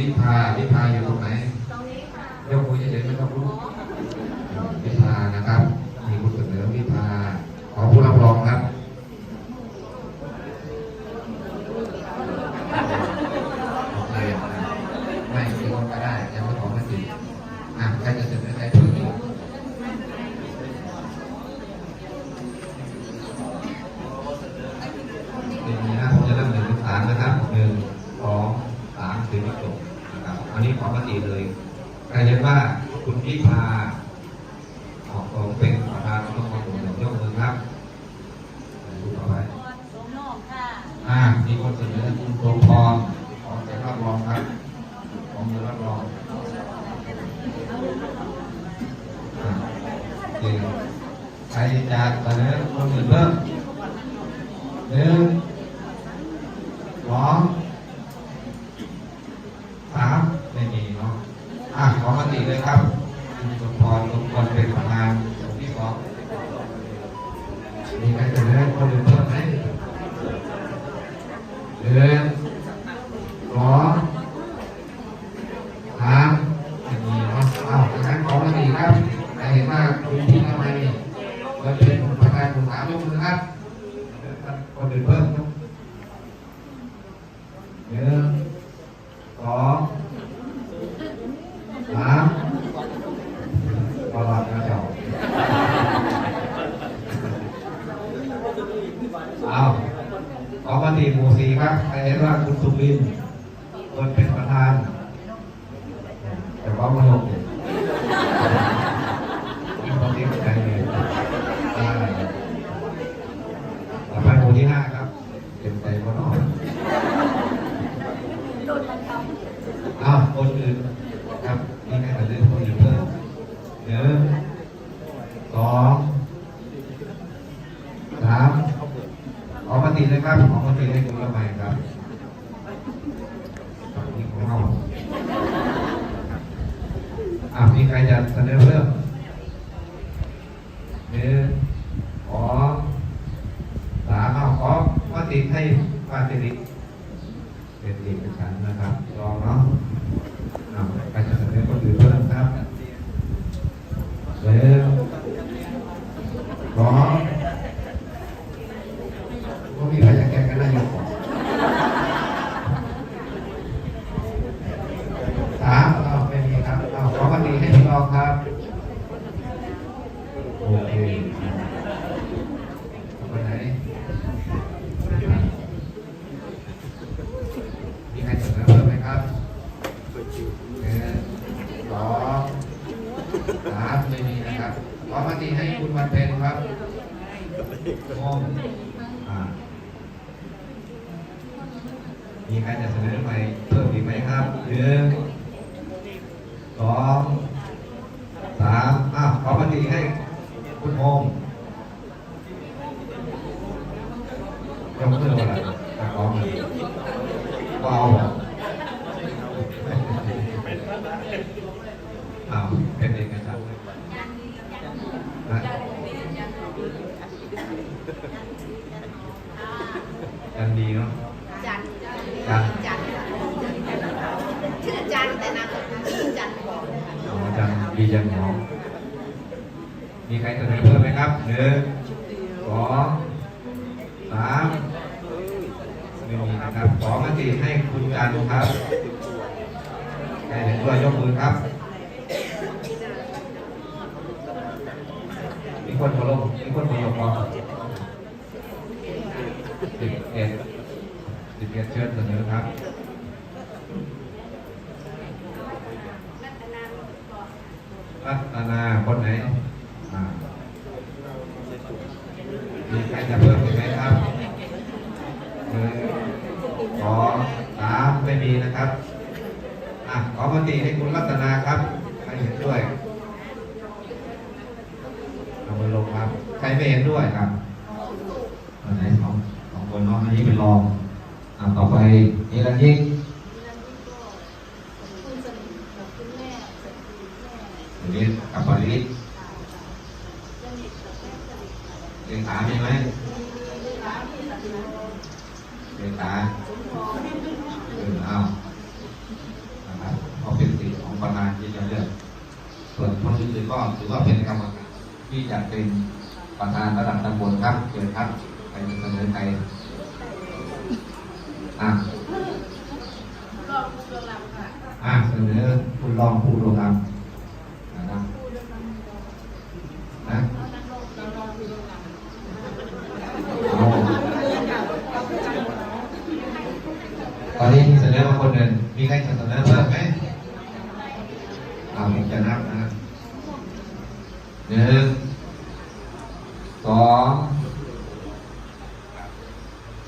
วิภาวิภาอยู่ตรงไหนตรงนี้ค่ะยกมือเฉยๆไม่ต้องรู้ ว่าคุณพิพาออกของเป็นประธานต้องมาผมยกมือครับดูต่อไปสมโนกค่ะอ่ามีคนเสนอคุณโสมพรขอจะรับรองครับของมือรับรองอ่าโอเคใครจะเสนอคนอื่นเพิ่มหนึ่งสองสามไม่มีเนาะ อะ ขอมติ เลยครับคุณสมพรสมพรเป็นประธานองค์ที่สองมีใครเสนอคนอื่นเพิ่มไหมหนึ่งสองสามไม่มีเนาะอ้าวดังนั้นขอมาดีครับใครเห็นว่าคุณพี่ทำไมเราเป็นประธานกลุ่มสามยกมือครับคนอื่นเพิ่มครับหนึ่งสองสามประวัติกระเจ้าเอา ขอมาดีหมู่สี่ครับใครเห็นว่าคุณสุรินทร์คนเป็นประธาน แต่ว่าไม่ลงเนี่ยอีกคนที่ใจเลยได้ต่อไปหมู่ที่ห้าครับเป็นใจคนอ่อนโดอ้าวคนอื่นครับนี่แค่แต่เรื่องคนอื่นเพิ่มหนึ่งสองสาม ขอมาติเลยครับขอมาติให้คุณละไมครับครับนี่ของเราอะมีใครจะเสนอเพิ่มหนึ่งสอสามเอาขอมาติให้ปาติริเป็นเอกฉันนะครับลองเนาะเอาใครจะเสนอคนอื่นเพิ่มครับเร็วสองก็มีใครจะแก้กันได้ยังก่อนสามเอาไม่มีครับเอาขอวันดีให้พี่น้องครับโอเคเอาไปไหนมีใครเสนอเพิ่มไหมครับ หนึ่ง สองสามไม่มีนะครับขอมาตีให้คุณวันเพ็ญครับงงมีใครจะเสนอใหม่เพิ่มอีกไหมครับหนึ่งสองสามอ้าวขอมาตีให้คุณโอมยกมืออะไรตะกร้องเลยเบาเหร ออ้าวเป็นเอกสารเลยนะกันดีเนาะจันจันจันชื่อจันแต่นามสกุลชื่อจันบอกเลยค่ะอ๋อจันดีจันหมอมีใครเสนอเพิ่มไหมครับหนึ่งสองสามไม่มีนะครับ ขอมติให้คุณจันครับใครเห็นด้วยยกมือครับ มี คนมาลงมีคนมายกมือสิบเอ็ดสิบเอ็ดเชิญเสนอครับรัตนาคนไหนอ่ามีใครจะเพิ่มอีกไหมครับหนึ่งสองสามไม่มีนะครับ อะขอมติให้คุณรัตนาครับใครเห็นด้วยเอามือลง ครับใครด้วยครับอันไหนสองสองคนเนาะอันนี้เป็นรองอะต่อไปเอรันยิกคุณสนิทกับคุณแม่สนิทแม่อันนี้กับปริสสนิทกับแม่สนิทกับเลขามีไหมร้านที่สนิทเลขาสมพรเออเอาอะประธานที่จะเลือกส่วนคนอื่นๆก็ถือว่าเป็นกรรมการที่จะเป็น ประธานระดับตำบลครับเชิญครับใครจะเสนอใครอะอะเสนอคุณรองผู้โรงงานนะครับนะตอนนี้มีเสนอมาคนหนึ่งมีใครเสนอเพิ่มไหมเอาผมจะนับนะหนึ่ง สอง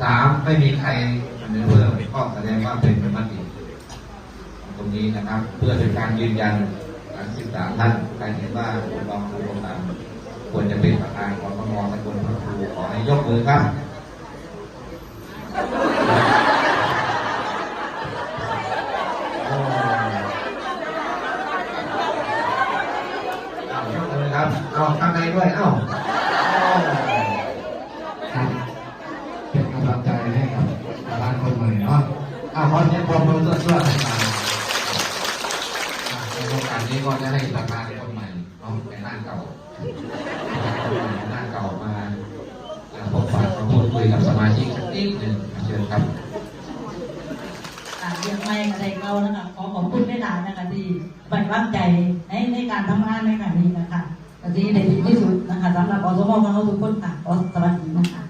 สามไม่มีใครเสนอเพิ่มก็แสดงว่าเป็นมติตรงนี้นะครับ เพื่อเป็นการยืนยันทั้งสิบสามท่านใครเห็นว่าคุณรองครูโรงงาควรจะเป็นประธานของมงตำบลพระครูขอให้ยกมือครับ กำลังใจให้กับระธานคนใหม่เนาะเอาขอเสียงปรบมือเสื้อๆให้มาอะในโอกาสนี้ก็จะให้ประธานคนใหม่เนาะในหน้าเก่าหน้าเก่ามาพบปะมาพูดคุยกับสมาชิกสักนิดหนึ่งเชิญครับอ่าเรียกไม่อะไรเรานะคะขอขอบคุณไม่นานนะคะที่ไว้วางใจในในการทำงานในครั้งนี้นะคะแต่ที่ได้ดีที่สุดนะคะสำหรับอสมของเราทุกคนค่ะขอสวัสดีนะคะ